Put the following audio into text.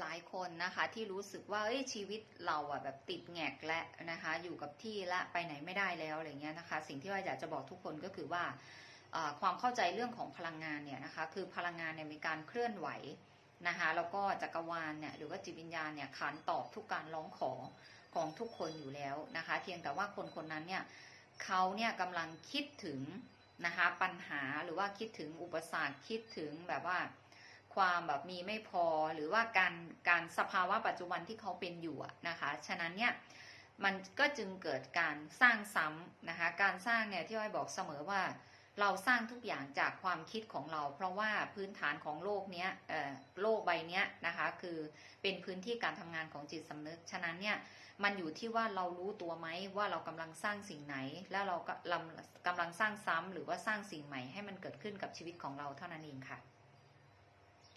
หลายคนนะคะที่รู้สึกว่าเอ้ยชีวิตเราอะแบบติดแงกและนะคะอยู่กับที่ละไปไหนไม่ได้แล้วอะไรเงี้ยนะคะ สิ่งที่ว่าอยากจะบอกทุกคนก็คือว่าอ่าความเข้าใจเรื่องของพลังงานเนี่ยนะคะคือพลังงานเนี่ยมีการเคลื่อนไหวนะคะแล้วก็จักรวาลเนี่ยหรือว่าจิตวิญญาณเนี่ยขานตอบทุกการร้องขอของทุกคนอยู่แล้วนะคะเพียงแต่ว่าคนคนนั้นเนี่ยเขาเนี่ยกำลังคิดถึงนะคะปัญหาหรือว่าคิดถึงอุปสรรคคิดถึงแบบว่าความแบบมีไม่พอหรือว่าการ การสภาวะปัจจุบันที่เขาเป็นอยู่นะคะ ฉะนั้นเนี่ยมันก็จึงเกิดการสร้างซ้ำนะคะ การสร้างเนี่ยที่อ้อยบอกเสมอว่า เราสร้างทุกอย่างจากความคิดของเรา เพราะว่าพื้นฐานของโลกเนี้ยโลกใบเนี้ยนะคะคือเป็นพื้นที่การทำงานของจิตสำนึก ฉะนั้นเนี่ยมันอยู่ที่ว่าเรารู้ตัวไหมว่าเรากำลังสร้างสิ่งไหน แล้วเราก็กำลังสร้างซ้ำหรือว่าสร้างสิ่งใหม่ให้มันเกิดขึ้นกับชีวิตของเราเท่านั้นเองค่ะ